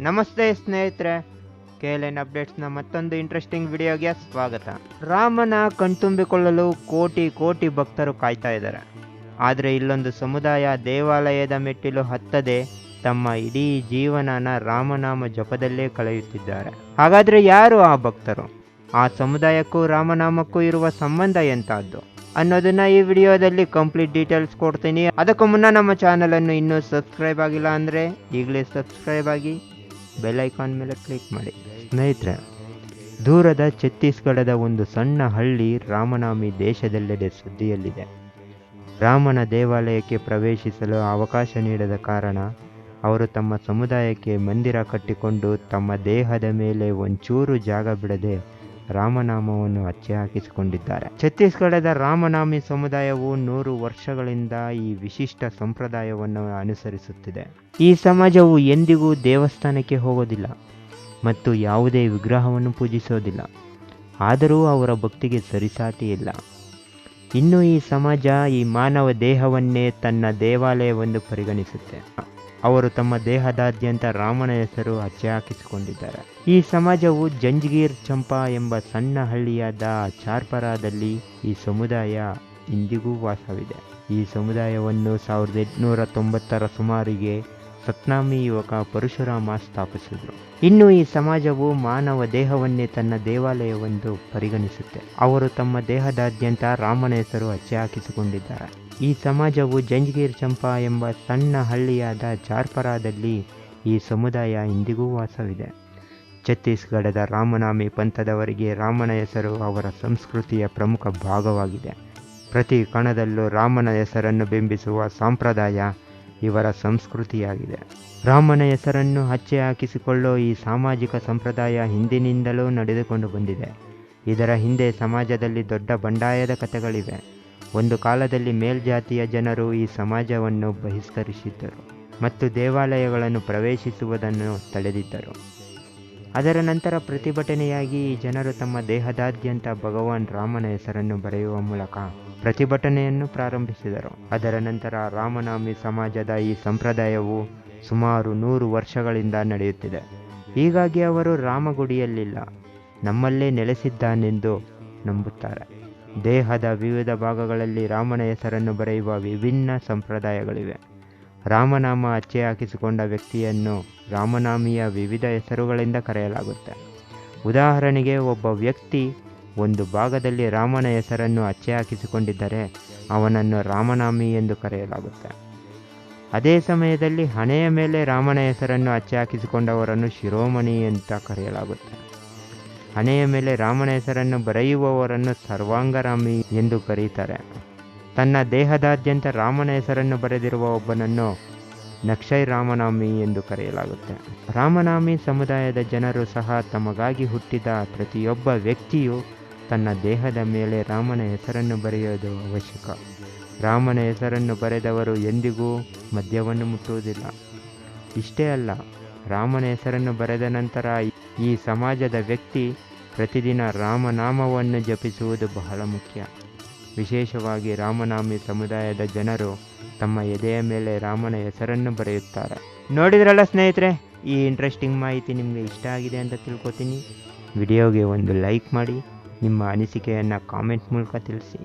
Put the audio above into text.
ನಮಸ್ತೆ ಸ್ನೇಹಿತರೆ K L N ಅಪ್ಡೇಟ್ಸ್ನ ಮತ್ತೊಂದು ಇಂಟ್ರೆಸ್ಟಿಂಗ್ ವಿಡಿಯೋಗೆ ಸ್ವಾಗತ. ರಾಮನ ಕಣ್ತುಂಬಿಕೊಳ್ಳಲು ಕೋಟಿ ಕೋಟಿ ಭಕ್ತರು ಕಾಯ್ತಾ ಇದ್ದಾರೆ. ಆದರೆ ಇಲ್ಲೊಂದು ಸಮುದಾಯ ದೇವಾಲಯದ ಮೆಟ್ಟಿಲು ಹತ್ತದೆ ತಮ್ಮ ಇಡೀ ಜೀವನನ ರಾಮನಾಮ ಜಪದಲ್ಲೇ ಕಳೆಯುತ್ತಿದ್ದಾರೆ. ಹಾಗಾದರೆ ಯಾರು ಆ ಭಕ್ತರು? ಆ ಸಮುದಾಯಕ್ಕೂ ರಾಮನಾಮಕ್ಕೂ ಇರುವ ಸಂಬಂಧ ಎಂತಹದ್ದು ಅನ್ನೋದನ್ನ ಈ ವಿಡಿಯೋದಲ್ಲಿ ಕಂಪ್ಲೀಟ್ ಡೀಟೇಲ್ಸ್ ಕೊಡ್ತೀನಿ. ಅದಕ್ಕೂ ಮುನ್ನ ನಮ್ಮ ಚಾನಲನ್ನು ಇನ್ನೂ ಸಬ್ಸ್ಕ್ರೈಬ್ ಆಗಿಲ್ಲ ಅಂದರೆ ಈಗಲೇ ಸಬ್ಸ್ಕ್ರೈಬ್ ಆಗಿ ಬೆಲ್ ಐಕಾನ್ ಮೇಲೆ ಕ್ಲಿಕ್ ಮಾಡಿ. ಸ್ನೇಹಿತರೆ, ದೂರದ ಛತ್ತೀಸ್ಗಢದ ಒಂದು ಸಣ್ಣ ಹಳ್ಳಿ ರಾಮನಾಮಿ ದೇಶದೆಲ್ಲೆಡೆ ಸುದ್ದಿಯಲ್ಲಿದೆ. ರಾಮನ ದೇವಾಲಯಕ್ಕೆ ಪ್ರವೇಶಿಸಲು ಅವಕಾಶ ನೀಡದ ಕಾರಣ ಅವರು ತಮ್ಮ ಸಮುದಾಯಕ್ಕೆ ಮಂದಿರ ಕಟ್ಟಿಕೊಂಡು ತಮ್ಮ ದೇಹದ ಮೇಲೆ ಒಂಚೂರು ಜಾಗ ಬಿಡದೆ ರಾಮನಾಮವನ್ನು ಅಚ್ಚೆ ಹಾಕಿಸಿಕೊಂಡಿದ್ದಾರೆ ಛತ್ತೀಸ್ಗಢದ ರಾಮನಾಮಿ ಸಮುದಾಯವು ನೂರು ವರ್ಷಗಳಿಂದ ಈ ವಿಶಿಷ್ಟ ಸಂಪ್ರದಾಯವನ್ನು ಅನುಸರಿಸುತ್ತಿದೆ. ಈ ಸಮಾಜವು ಎಂದಿಗೂ ದೇವಸ್ಥಾನಕ್ಕೆ ಹೋಗೋದಿಲ್ಲ ಮತ್ತು ಯಾವುದೇ ವಿಗ್ರಹವನ್ನು ಪೂಜಿಸೋದಿಲ್ಲ. ಆದರೂ ಅವರ ಭಕ್ತಿಗೆ ಸರಿಸಾಟಿ ಇಲ್ಲ. ಇನ್ನು ಈ ಸಮಾಜ ಈ ಮಾನವ ದೇಹವನ್ನೇ ತನ್ನ ದೇವಾಲಯವೆಂದು ಪರಿಗಣಿಸುತ್ತೆ. ಅವರು ತಮ್ಮ ದೇಹದಾದ್ಯಂತ ರಾಮನ ಹೆಸರು ಹಚ್ಚೆ ಹಾಕಿಸಿಕೊಂಡಿದ್ದಾರೆ. ಈ ಸಮಾಜವು ಜಂಜ್ಗೀರ್ ಚಂಪಾ ಎಂಬ ಸಣ್ಣ ಹಳ್ಳಿಯಾದ ಚಾರ್ಪರಾದಲ್ಲಿ ಈ ಸಮುದಾಯ ಇಂದಿಗೂ ವಾಸವಿದೆ. ಈ ಸಮುದಾಯವನ್ನು ಸಾವಿರದ ಎಂಟುನೂರ ತೊಂಬತ್ತರ ಸುಮಾರಿಗೆ ಸತ್ನಾಮಿ ಯುವಕ ಪರಶುರಾಮ ಸ್ಥಾಪಿಸಿದರು. ಇನ್ನು ಈ ಸಮಾಜವು ಮಾನವ ದೇಹವನ್ನೇ ತನ್ನ ದೇವಾಲಯವೆಂದು ಪರಿಗಣಿಸುತ್ತೆ. ಅವರು ತಮ್ಮ ದೇಹದಾದ್ಯಂತ ರಾಮನ ಹೆಸರು ಹಚ್ಚೆ ಹಾಕಿಸಿಕೊಂಡಿದ್ದಾರೆ. ಈ ಸಮಾಜವು ಜಂಜ್ಗೀರ್ ಚಂಪಾ ಎಂಬ ಸಣ್ಣ ಹಳ್ಳಿಯಾದ ಜಾರ್ಪರಾದಲ್ಲಿ ಈ ಸಮುದಾಯ ಇಂದಿಗೂ ವಾಸವಿದೆ. ಛತ್ತೀಸ್ಗಢದ ರಾಮನಾಮಿ ಪಂಥದವರಿಗೆ ರಾಮನ ಹೆಸರು ಅವರ ಸಂಸ್ಕೃತಿಯ ಪ್ರಮುಖ ಭಾಗವಾಗಿದೆ. ಪ್ರತಿ ಕಣದಲ್ಲೂ ರಾಮನ ಹೆಸರನ್ನು ಬಿಂಬಿಸುವ ಸಂಪ್ರದಾಯ ಇವರ ಸಂಸ್ಕೃತಿಯಾಗಿದೆ. ರಾಮನ ಹೆಸರನ್ನು ಹಚ್ಚೆ ಹಾಕಿಸಿಕೊಳ್ಳೋ ಈ ಸಾಮಾಜಿಕ ಸಂಪ್ರದಾಯ ಹಿಂದಿನಿಂದಲೂ ನಡೆದುಕೊಂಡು ಬಂದಿದೆ. ಇದರ ಹಿಂದೆ ಸಮಾಜದಲ್ಲಿ ದೊಡ್ಡ ಬಂಡಾಯದ ಕಥೆಗಳಿವೆ. ಒಂದು ಕಾಲದಲ್ಲಿ ಮೇಲ್ಜಾತಿಯ ಜನರು ಈ ಸಮಾಜವನ್ನು ಬಹಿಷ್ಕರಿಸಿದ್ದರು ಮತ್ತು ದೇವಾಲಯಗಳನ್ನು ಪ್ರವೇಶಿಸುವುದನ್ನು ತಡೆದಿದ್ದರು. ಅದರ ನಂತರ ಪ್ರತಿಭಟನೆಯಾಗಿ ಈ ಜನರು ತಮ್ಮ ದೇಹದಾದ್ಯಂತ ಭಗವಾನ್ ರಾಮನ ಹೆಸರನ್ನು ಬರೆಯುವ ಮೂಲಕ ಪ್ರತಿಭಟನೆಯನ್ನು ಪ್ರಾರಂಭಿಸಿದರು. ಅದರ ನಂತರ ರಾಮನಾಮಿ ಸಮಾಜದ ಈ ಸಂಪ್ರದಾಯವು ಸುಮಾರು ನೂರು ವರ್ಷಗಳಿಂದ ನಡೆಯುತ್ತಿದೆ. ಹೀಗಾಗಿ ಅವರು ರಾಮಗುಡಿಯಲ್ಲಿಲ್ಲ. ನಮ್ಮಲ್ಲೇ ನೆಲೆಸಿದ್ದಾನೆಂದು ನಂಬುತ್ತಾರೆ. ದೇಹದ ವಿವಿಧ ಭಾಗಗಳಲ್ಲಿ ರಾಮನ ಹೆಸರನ್ನು ಬರೆಯುವ ವಿಭಿನ್ನ ಸಂಪ್ರದಾಯಗಳಿವೆ. ರಾಮನಾಮ ಅಚ್ಚೆ ಹಾಕಿಸಿಕೊಂಡ ವ್ಯಕ್ತಿಯನ್ನು ರಾಮನಾಮಿಯ ವಿವಿಧ ಹೆಸರುಗಳಿಂದ ಕರೆಯಲಾಗುತ್ತೆ. ಉದಾಹರಣೆಗೆ, ಒಬ್ಬ ವ್ಯಕ್ತಿ ಒಂದು ಭಾಗದಲ್ಲಿ ರಾಮನ ಹೆಸರನ್ನು ಅಚ್ಚೆ ಹಾಕಿಸಿಕೊಂಡಿದ್ದರೆ ಅವನನ್ನು ರಾಮನಾಮಿ ಎಂದು ಕರೆಯಲಾಗುತ್ತೆ. ಅದೇ ಸಮಯದಲ್ಲಿ ಹಣೆಯ ಮೇಲೆ ರಾಮನ ಹೆಸರನ್ನು ಅಚ್ಚೆ ಹಾಕಿಸಿಕೊಂಡವರನ್ನು ಶಿರೋಮಣಿ ಅಂತ ಕರೆಯಲಾಗುತ್ತೆ. ಹಣೆಯ ಮೇಲೆ ರಾಮನ ಹೆಸರನ್ನು ಬರೆಯುವವರನ್ನು ಸರ್ವಾಂಗರಾಮಿ ಎಂದು ಕರೆಯುತ್ತಾರೆ ತನ್ನ ದೇಹದಾದ್ಯಂತ ರಾಮನ ಹೆಸರನ್ನು ಬರೆದಿರುವ ಒಬ್ಬನನ್ನು ನಕ್ಷೈ ರಾಮನಾಮಿ ಎಂದು ಕರೆಯಲಾಗುತ್ತೆ. ರಾಮನಾಮಿ ಸಮುದಾಯದ ಜನರು ಸಹ ತಮಗಾಗಿ ಹುಟ್ಟಿದ ಪ್ರತಿಯೊಬ್ಬ ವ್ಯಕ್ತಿಯು ತನ್ನ ದೇಹದ ಮೇಲೆ ರಾಮನ ಹೆಸರನ್ನು ಬರೆಯೋದು ಅವಶ್ಯಕ. ರಾಮನ ಹೆಸರನ್ನು ಬರೆದವರು ಎಂದಿಗೂ ಮದ್ಯವನ್ನು ಮುಟ್ಟುವುದಿಲ್ಲ. ಇಷ್ಟೇ ಅಲ್ಲ, ರಾಮನ ಹೆಸರನ್ನು ಬರೆದ ನಂತರ ಈ ಸಮಾಜದ ವ್ಯಕ್ತಿ ಪ್ರತಿದಿನ ರಾಮನಾಮವನ್ನು ಜಪಿಸುವುದು ಬಹಳ ಮುಖ್ಯ. ವಿಶೇಷವಾಗಿ ರಾಮನಾಮಿ ಸಮುದಾಯದ ಜನರು ತಮ್ಮ ಎದೆಯ ಮೇಲೆ ರಾಮನ ಹೆಸರನ್ನು ಬರೆಯುತ್ತಾರೆ. ನೋಡಿದ್ರಲ್ಲ ಸ್ನೇಹಿತರೆ, ಈ ಇಂಟ್ರೆಸ್ಟಿಂಗ್ ಮಾಹಿತಿ ನಿಮಗೆ ಇಷ್ಟ ಆಗಿದೆ ಅಂತ ತಿಳ್ಕೊತೀನಿ. ವಿಡಿಯೋಗೆ ಒಂದು ಲೈಕ್ ಮಾಡಿ. ನಿಮ್ಮ ಅನಿಸಿಕೆಯನ್ನು ಕಾಮೆಂಟ್ ಮೂಲಕ ತಿಳಿಸಿ.